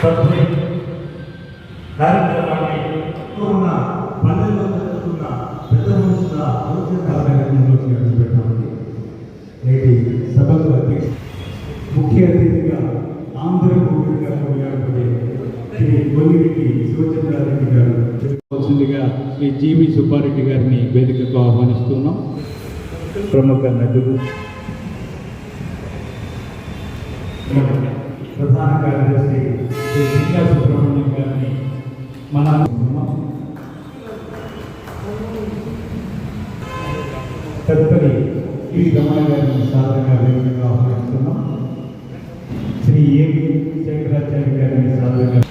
తదుపరి కార్యక్రమాన్ని ఉన్న పల్లెల్లో జరుగుతున్న పెద్ద మనుషుల ఆలోచన కార్యక్రమంలోకి అడుగుపెట్టామండి నేటి సభకు అధ్యక్ష ముఖ్య అతిథిగా ఆంధ్ర భూమిగా కొనియాడబడే శ్రీ గొల్లిరెడ్డి శివచంద్రారెడ్డి గారు వచ్చిందిగా శ్రీ జీవి సుబ్బారెడ్డి గారిని వేదికకు ఆహ్వానిస్తున్నాం. ప్రముఖ నటులు. ప్రధాన కార్యదర్శి శ్రీ సింగా సుబ్రహ్మణ్యం గారిని మన తదుపరి ఈ రమణ గారిని సాధారణంగా వేగంగా ఆహ్వానిస్తున్నాం. శ్రీ ఏవి శంకరాచార్య గారిని సాధారణంగా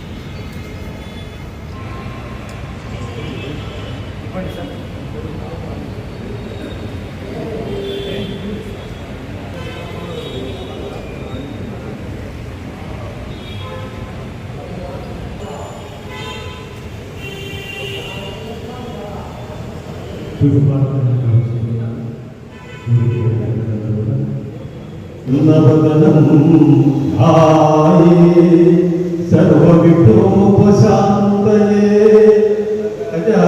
सर्वविभ्योपशान्तये अजा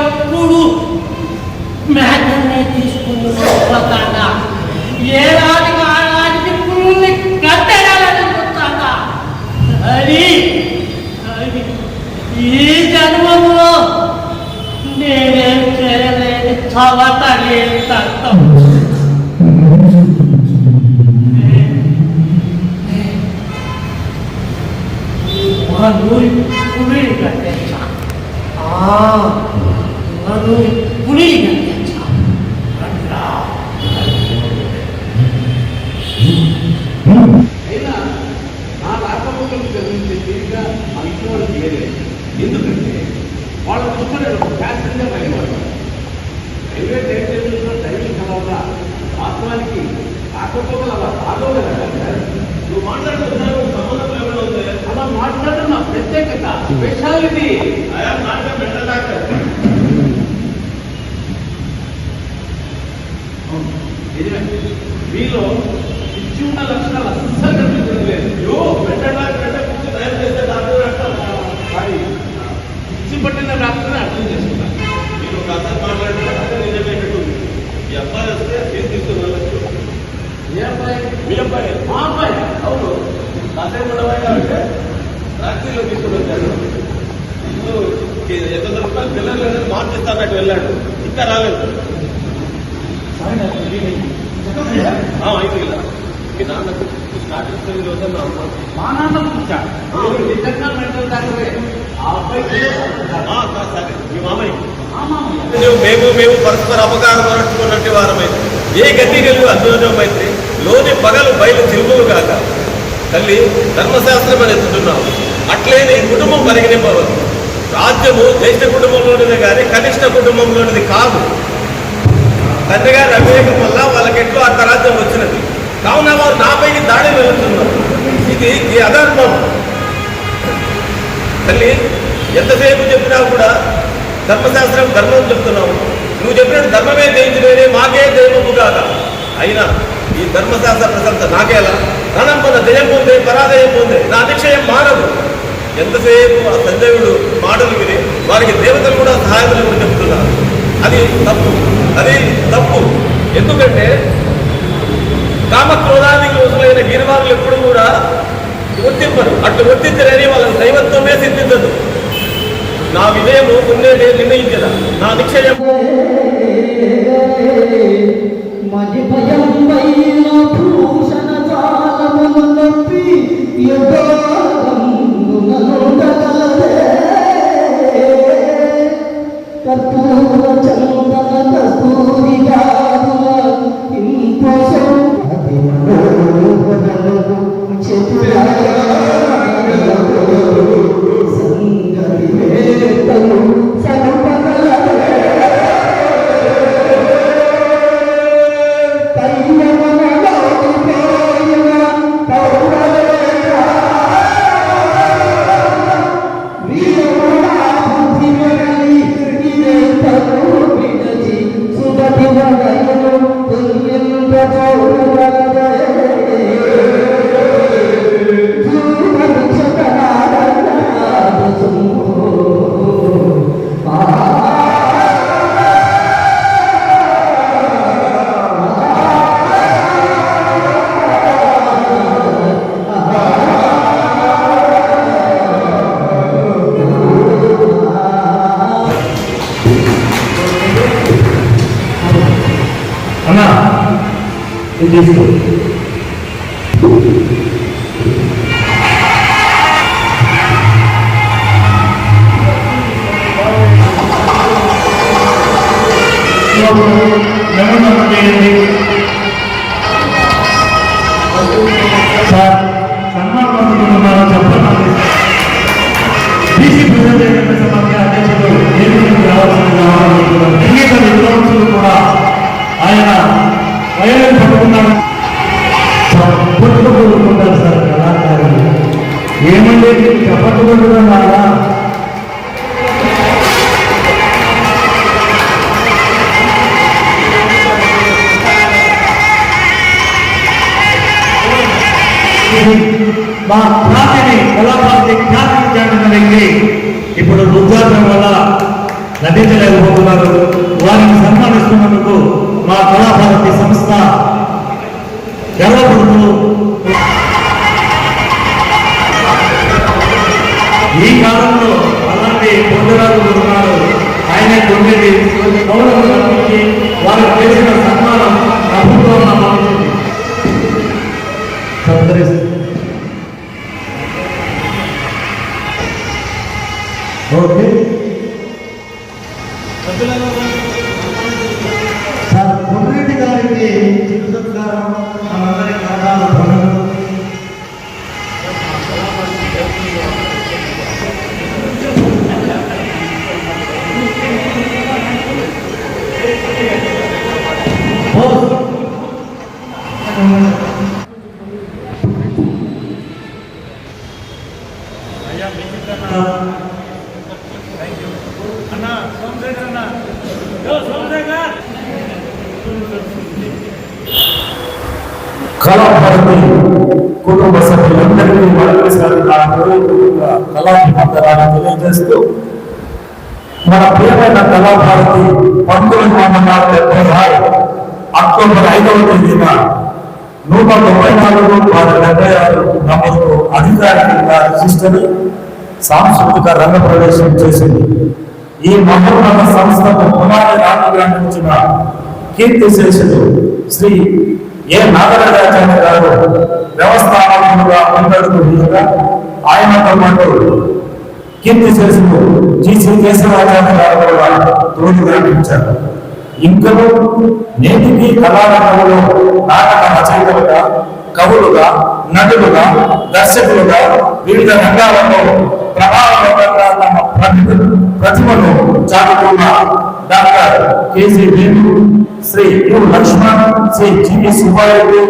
ఎప్పుడు మేకల్ని తీసుకుని వస్తాడా ఏ రాడికి ఆ రాడికి పుల్ని కట్టడాలని వస్తాడా అది అది ఈ జన్మలో నేనేం చేయలేని చవటలే తత్వం నూరి పులిని అయినా నా రాకపోకలు గమనించే తీరిక మా ఇంట్లో వాళ్ళకి ఎందుకంటే వాళ్ళ చూసుకునే ప్యాసింజర్ రైలు వాళ్ళు రైల్వే స్టేషన్లో టైమింగ్ అలా వాస్తవానికి రాకపోకలు అలా ఆగవు కదా నువ్వు మాట్లాడుతున్నావు సంబంధం అలా మాట్లాడడం నా ప్రత్యేకత స్పెషాలిటీ మీలో ఇచ్చి ఉన్న లక్షణాలు అస్సలు కనిపించడం లేదు యో పెట్టడానికి పెట్ట కూర్చొని తయారు చేస్తే డాక్టర్ అంటారు కానీ ఇచ్చి పట్టిన డాక్టర్ అర్థం చేసుకున్నారు మీరు ఒక అర్థం మాట్లాడితే అదే నిజమేటట్టు ఈ అబ్బాయి వస్తే ఏం తీసుకుని వెళ్ళచ్చు ఏ అబ్బాయి మీ అబ్బాయి మా అబ్బాయి అవును అదే ఉండవాయి అంటే రాత్రిలో తీసుకుని వచ్చాను ఇప్పుడు ఎంత రూపాయలు పిల్లలు మార్చిస్తానట్టు వెళ్ళాడు. ఇంకా రాలేదు. అయితే ఇలా. మీ నాన్నకు స్టార్టింగ్. మా నిజంగా మెంటల్ డాక్టరే. సరే, మీ మామయ్య. మేము మేము పరస్పర అపకారం పరచుకున్నట్టు వారమై ఏ గతి గెలుగు అద్భుతమైతే లోని పగలు బయలు తిరుగులు కాక. తల్లి ధర్మశాస్త్రం అని ఎత్తుతున్నావు అట్లేని కుటుంబం పరిగణింపవద్దు. రాజ్యము జ్యేష్ఠ కుటుంబంలోనిది కానీ కనిష్ట కుటుంబంలోనిది కాదు. తండ్రి గారి అవివేకం వల్ల వాళ్ళకి ఎక్కువ రాజ్యం వచ్చినది. కావున వారు నాపైకి దాడి వెళ్తున్నారు. ఇది ఈ అధర్మం. తల్లి ఎంతసేపు చెప్పినా కూడా ధర్మశాస్త్రం ధర్మం చెప్తున్నావు. నువ్వు చెప్పినట్టు ధర్మమే జయించలేదే మాకే దైవము కాదా అయినా ఈ ధర్మశాస్త్ర ప్రశంస నాకేలా? ధనం పొంద జయం పొందే పరాజయం పొందే నా అతిశయం మారదు ఎంతసేపు ఆ సంజయుడు మాటలు విని వారికి దేవతలు కూడా సహాయములు కూడా చెప్తున్నారు. అది తప్పు అది తప్పు. ఎందుకంటే కామక్రోధానికి రోజులైన గిరివారులు ఎప్పుడు కూడా వర్తింపరు అట్లు వర్తించలేని వాళ్ళని దైవత్వమే సిద్ధించదు. నా విజయము ముందే నిర్ణయించదా? నా నిక్షయం మది భయం వైన భూషణ జాలమును నొప్పి కర్పూర చందన కస్తూరి గారుల మెమోరం అనేది మా ఖ్యాతిని కళాకారుని ఖ్యాతిని చాటిన వ్యక్తి ఇప్పుడు వృద్ధాప్యం వల్ల లభించలేకపోతున్నారు. వారిని సన్మానిస్తున్నందుకు మా కళాభారతి సంస్థ గర్వపడుతూ ఈ కాలంలో అలాంటి పొందరాలు ఉన్నారు ఆయన తొమ్మిది గౌరవం అర్పించి వారికి చేసిన సన్మానం ప్రభుత్వం భావించింది ఓకే. సార్ కొమ్మిరెడ్డి గారికి చిత్రకారం కళాభారతి కుటుంబ సభ్యులందరికీ మరొకసారి నా హృదయపూర్వక కళాభివందనాలు తెలియజేస్తూ మన ప్రియమైన కళాభారతి పంతొమ్మిది వందల డెబ్బై ఆరు అక్టోబర్ ఐదవ తేదీన నూట తొంభై నాలుగు వారి డెబ్బై ఆరు నమోదు అధికారికంగా రిజిస్టర్ సాంస్కృతిక రంగ ప్రవేశం చేసింది. ఈ మహోన్నత సంస్థకు పునాది రాజుగా నిలిచిన కీర్తి శేషుడు శ్రీ ఏ నాగరాజాచార్య గారు వ్యవస్థాపకులుగా ముందడుగు వేయగా ఆయనతో పాటు కీర్తి చేసిన జీసీ కేశవాచార్య గారు కూడా తోడుగా నిలిచారు ఇంకను నేటికి కళారంగంలో నాటక రచయితలుగా కవులుగా నటులుగా దర్శకులుగా వివిధ రంగాలలో ప్రభావవంతంగా తమ ప్రతిభ ప్రతిభను చాటుకున్న doctor KC Venu Sri U Lakshman Sri GV Subbareddy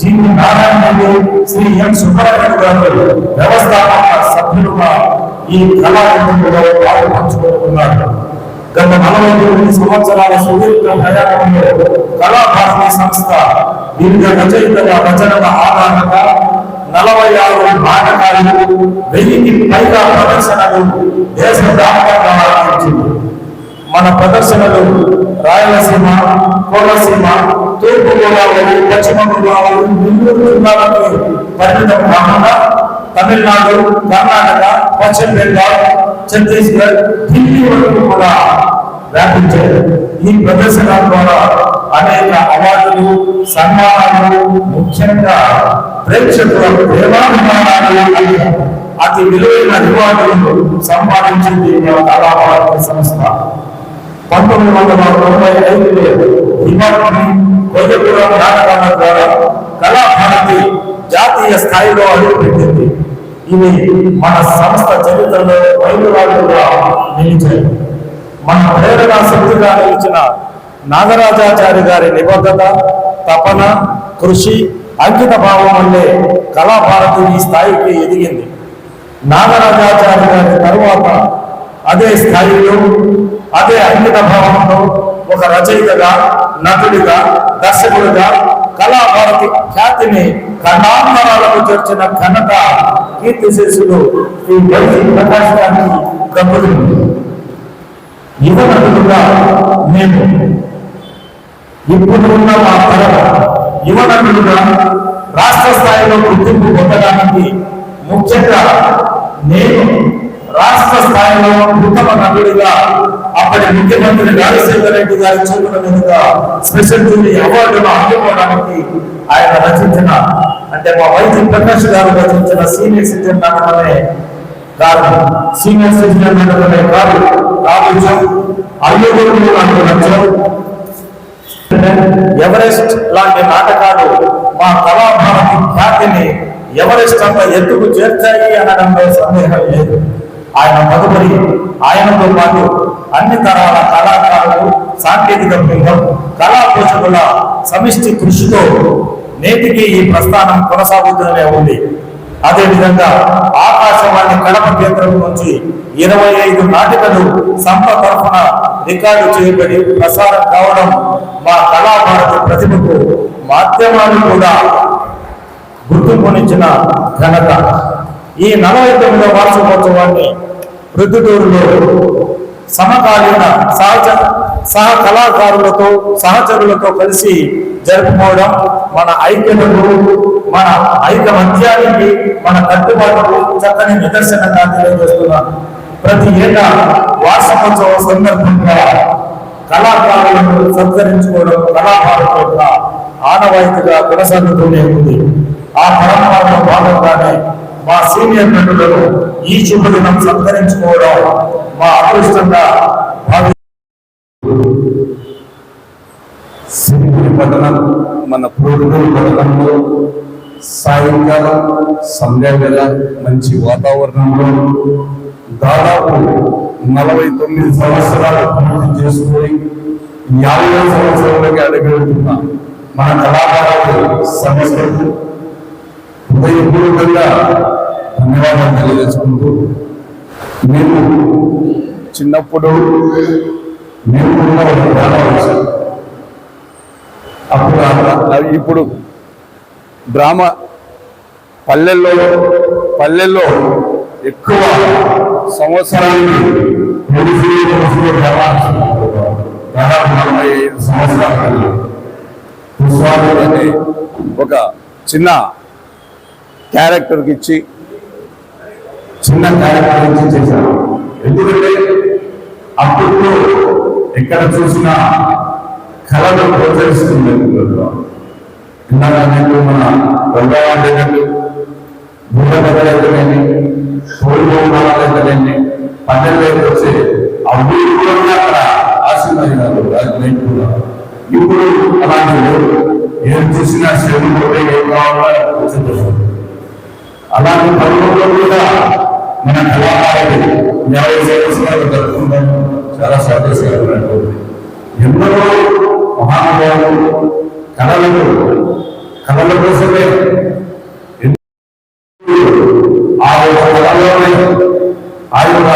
GV Narayana Reddy Sri M Subbareddy గారు వ్యవస్థాపక సభ్యులుగా ఈ కళారంగంలో పాలు పంచుకుంటున్నారు. గత నలభై తొమ్మిది సంవత్సరాల సుదీర్ఘ ప్రయాణంలో కళాభారతి సంస్థ వివిధ రచయితల రచనల ఆధారంగా నలభై ఆరు నాటకాలు వెయ్యికి పైగా ప్రదర్శనలు దేశ వ్యాప్తంగా ఆరంభించింది. మన ప్రదర్శనలు రాయలసీమ కోనసీమ తూర్పు గోదావరి పశ్చిమ గోదావరి నెల్లూరు జిల్లాలకు పరిమితం కాకుండా తమిళనాడు కర్ణాటక పశ్చిమ బెంగాల్ ఛత్తీస్గఢ్ ఢిల్లీ వరకు కూడా వ్యాపించారు ఈ ప్రదర్శన ద్వారా అనేక అవార్డులు సన్మానాలు ముఖ్యంగా ప్రేక్షకుల ప్రేమాభిమానాలు అతి విలువైన రివార్డులను సంపాదించింది మన కళాభారతి సంస్థ. పంతొమ్మిది వందల తొంభై ఐదులో హిమాలయ కొయ్యపురం నాటకాల ద్వారా కళాభారతి జాతీయ స్థాయిలో అడుగుపెట్టింది. ఇవి మన సంస్థ చరిత్రలో మైలురాళ్ళుగా నిలిచాయి. మన ప్రేరణ శక్తిగా నిలిచిన నాగరాజాచారి గారి నిబద్ధత తపన కృషి అంకిత భావం వల్లే కళాభారతి ఈ స్థాయికి ఎదిగింది. నాగరాజాచారి గారి తరువాత అదే స్థాయిలో అదే అంకిత భావంతో ఒక రచయితగా నటుడిగా దర్శకుడిగా కళాభారతి ఖ్యాతిని కర్ణాంతరాలకు చేర్చిన ఘనత కీర్తిశేషులు శ్రీ వైద్య ప్రకాష్ గారికి దక్కుతుంది యువనటులుగా మేము ఇప్పుడు ఉన్న మా తరం యువనటులుగా రాష్ట్ర స్థాయిలో గుర్తింపు పొందడానికి ముఖ్యంగా నేను రాష్ట్ర స్థాయిలో ఉత్తమ నటుడిగా అప్పటి ముఖ్యమంత్రి రాజశేఖర రెడ్డి గారి చూపుల మీదుగా స్పెషల్ జూరీ అవార్డును అందుకోవడానికి ఆయన రచించిన అంటే మా వైద్య ప్రకాష్ గారు రచించిన సీనియర్ సిటిజన్ నాటకమే కాదు సీనియర్ సిటిజన్ నాటకమే కాదు కావచ్చు అయ్యగురు నాకు నచ్చవు ఎవరెస్ట్ లాంటి నాటకాలు మా కళాభారతి ఖ్యాతిని ఎవరెస్ట్ అంత ఎత్తుకు చేర్చాయి అనడంలో సందేహం లేదు. ఆయన మదుపరి ఆయనతో పాటు అన్ని తరాల కళాకారులు సాంకేతిక బృందం కళా పోషకుల సమిష్టి కృషితో నేటికి ఈ ప్రస్థానం కొనసాగుతూనే ఉంది. అదేవిధంగా ఆకాశవాణి కడప కేంద్రం నుంచి ఇరవై ఐదు నాటికలు సంప తరఫున రికార్డు చేయబడి ప్రసారం కావడం మా కళాభారతి ప్రతిభకు మాధ్యమాలు కూడా గుర్తింపునిచ్చిన ఘనత. ఈ నలభై తొమ్మిదవ వార్షికోత్సవాన్ని ప్రొద్దుటూరులో సమకాలీన సహచ సహ కళాకారులతో సహచరులతో కలిసి జరుపుకోవడం మన ఐక్యతకు మన ఐకమత్యానికి మన కట్టుబాటుకు చక్కని నిదర్శనంగా తెలియజేస్తున్నాను ప్రతి ఏటా వార్షికోత్సవ సందర్భంగా కళాకారులను సత్కరించుకోవడం కళాకారుల యొక్క ఆనవాయితీగా కొనసాగుతూనే ఉంది. ఆ పరంపరలో భాగంగానే మా సీనియర్ నటులను ఈ శుభదినం సత్కరించుకోవడం మా అదృష్టంగా సిరిపురి పట్టణం మన ప్రోడుగూరు పట్టణంలో సాయంకాలం సంధ్యావేళ మంచి వాతావరణంలో దాదాపు నలభై తొమ్మిది సంవత్సరాలు పూర్తి చేసుకొని యాభై సంవత్సరాలకి అడుగుతున్న మన కళాకారులు సంస్థకు హృదయపూర్వకంగా ధన్యవాదాలు తెలియజేసుకుంటూ మేము చిన్నప్పుడు మేము కూడా ఒక డ్రామా వచ్చాం అప్పుడు ఇప్పుడు డ్రామా పల్లెల్లో పల్లెల్లో ఎక్కువ సంవత్సరానికి దాదాపు నలభై ఐదు సంవత్సరాలు అనే ఒక చిన్న క్యారెక్టర్కి ఇచ్చి చిన్న క్యారెక్టర్ ఇచ్చి చేశాను ఎందుకంటే అప్పుడు ఎక్కడ చూసినా కళను ప్రోత్సహిస్తుంది ఇందాక మన రంగారెడ్డి భూగతలైతేనేమి తోడుకోవాలైతేనేమి పన్నెండు వచ్చి అవి కూడా అక్కడ ఆశీర్వాదాలు ఇప్పుడు అలాంటి ఏం చూసినా శరీరం ఏం కావాలో వచ్చింది అలాంటి పనుల్లో కూడా మన కళాకారులు న్యాయ సేవలు జరుపుకుంటాం చాలా సంతోషంగా ఎన్నో మహానుభావులు కళలకు కళల కోసమే ఆ యొక్క కళలోనే ఆ యొక్క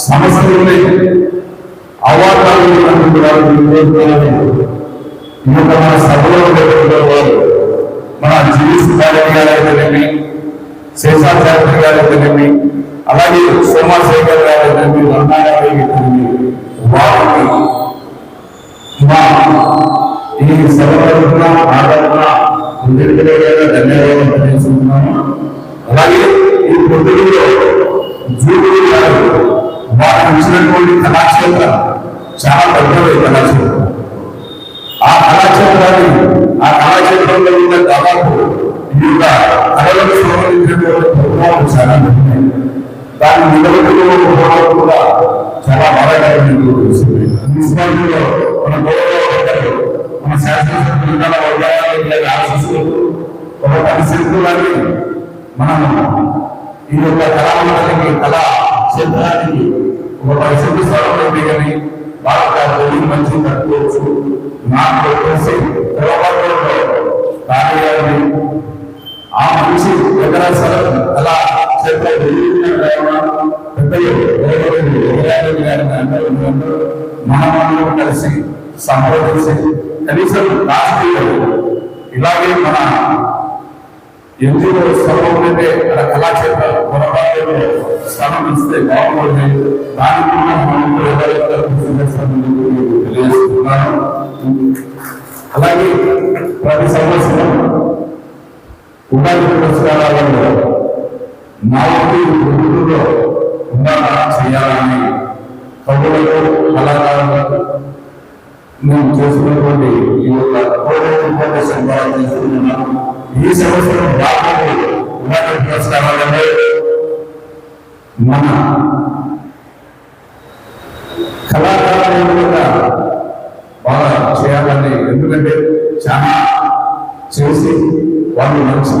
సమస్యలోనే అవార్డాలు ఈ యొక్క మన సభలో ఉండేటువంటి వారు మన జీవిస్ గారైతేనేమి శేషాచార్య గారైతేనేమి అలాగే సోమాశేఖర్ గారైతేనేమి రంగారావు గారైతేనేమి వారు మా ఈ సభ తరఫున అందరికీ ధన్యవాదాలు తెలియజేస్తున్నాము అలాగే ఈ పొద్దులో జూబిలీ గారు వారికి ఇచ్చినటువంటి కళాక్షేత్రం చాలా పెద్దది కళాక్షేత్రం. ఆ కళాక్షేత్రాన్ని ఆ కళాక్షేత్రంలో ఉన్న దాదాపు ఈ యొక్క కళలకు సంబంధించినటువంటి ప్రోగ్రాములు చాలా ఉన్నాయి. నిలబెట్టుకోవడం కూడా చాలా బాధాకరమైన విషయం మున్సిపాలిటీలో మన గౌరవ మన శాసనసభ్యులు గల వర్గాల ఒక పరిస్థితులని మనం ఈ యొక్క కళామండలికి కళా క్షేత్రానికి ఒక పరిస్థితి స్థలం కానీ బాగా మంచి కట్టుకోవచ్చు నాకు తెలిసి కార్యాలయం ఆ మనిషి ఎక్కడ స్థలం అలా క్షేత్రం మనమందరం కలిసి సంప్రదించి కనీసం రాజకీయాలు ఇలాగే మన ఎన్జిఓ స్థలం ఉంటే అక్కడ కళాక్షేత్ర పొరపాటు స్థలం ఇస్తే బాగుంటుంది. దానికి కూడా మనం తెలియజేస్తున్నాను అలాగే ప్రతి సంవత్సరం ఉగాది పురస్కారాలలో నాలుగు గురువులో ఉండాలా చేయాలని కవులకు కళాకారులకు మేము చేస్తున్నటువంటి ఈ యొక్క కోవిడ్ ఫౌండేషన్ ద్వారా చేస్తున్నాము ఈ సంవత్సరం దాదాపు ఉగాది పురస్కారాలలో మన కళాకారులు కూడా బాగా చేయాలని ఎందుకంటే చాలా చేసి వాళ్ళు మంచి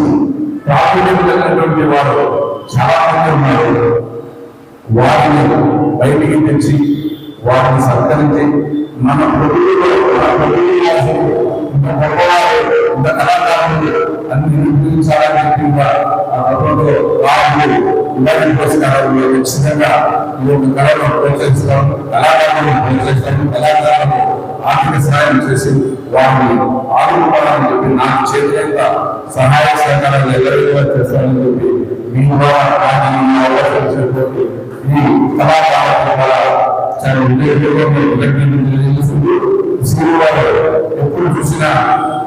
ప్రావీణ్యం కలిగినటువంటి వారు చాలా మంది ఉన్నారు. వారిని బయటికి తెచ్చి వారిని సత్కరించి మన ప్రభుత్వంలో ఇంత కళాకారులు అన్ని నిర్మించాలని చెప్పి ఆ ప్రభుత్వంలో రాజు ఇలాంటి పురస్కారాలు ఖచ్చితంగా ఈ యొక్క కళను ప్రోత్సహిస్తాం. కళాకారులను ప్రోత్సహిస్తాము కళాకారులను ఆర్థిక సహాయం చేసి వారిని ఆదుకోవాలని చెప్పి నాకు చేతులంత సహాయ సహకారాలు ఎవరైనా చేస్తానని చెప్పి మీ కూడా నాకు ఈ అవకాశం చాలా ఉద్యోగంలో ఎప్పుడు చూసినా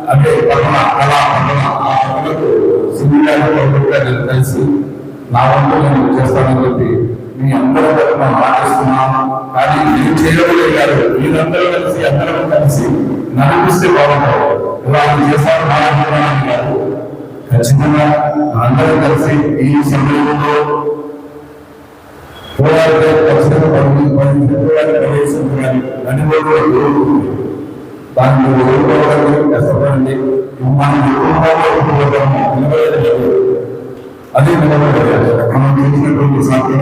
అదే పట్టణ కళా పట్టణ ఆ పట్టణకు కలిసి నా వంతు నేను చేస్తానని చెప్పి మీ అందరూ తరఫున మాట్లాడుతున్నాను కానీ నేను చేయలేదు మీరందరూ కలిసి అందరం కలిసి నడిపిస్తే బాగుంటారు. ఇలా చేస్తారు మాట్లాడుతున్నాను కాదు ఖచ్చితంగా అందరూ కలిసి ఈ సమయంలో పోరాడితే ఖచ్చితంగా పది పది ఫిబ్రవరి దాన్ని కష్టపడండి. మనం నిలబడలేదు అదే నిలబడలేదు మనం చేసినటువంటి సాధ్యం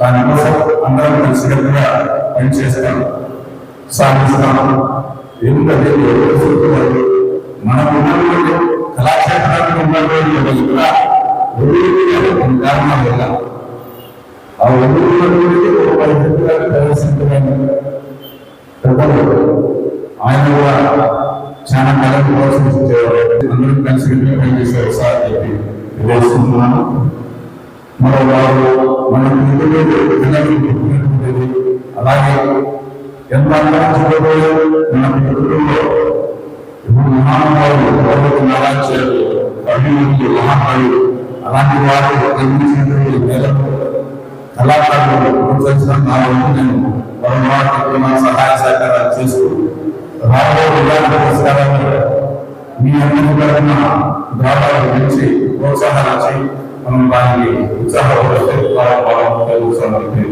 దానికోసం అందరం కలిసికట్టుగా చేస్తాం? సాధిస్తాం. ఎందుకంటే మనం ఉన్నటువంటి కళాక్షేత్రానికి ఉన్నటువంటి కూడా ఒడికి కారణం వల్ల. ఆ ఒడికి ఒక పరిస్థితుల్లో ప్రవేశించడానికి పెద్దలు. ఆయన కూడా చాలా కాలం ప్రోత్సహించేవారు అందరం కలిసి పనిచేసేవారు సార్. చెప్పి మరో వారు మనం అలాగే ఎంత అందంగా చూడబోయే మన పిల్లల్లో ఇప్పుడు మహానుభావులు పర్వత మహాకవులు అలాంటి వారు కళాకారులు ప్రోత్సహించడం నా నేను వారి మా సహాయ సహకారాలు చేస్తూ రాబో విధాన పురస్కారాలు మీ అందరి తరఫున దాదాపు ప్రోత్సాహాలు మనం దానికి ఉత్సాహపడితే ఉత్సాహాన్ని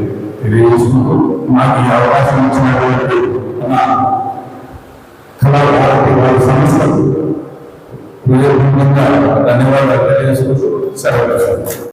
తెలియజేసుకుంటూ నాకు ఈ అవకాశం ఇచ్చినటువంటి మన కళాకారులకి వారి సంస్థకు హృదయపూర్వకంగా ధన్యవాదాలు తెలియజేసుకుంటూ సెలవు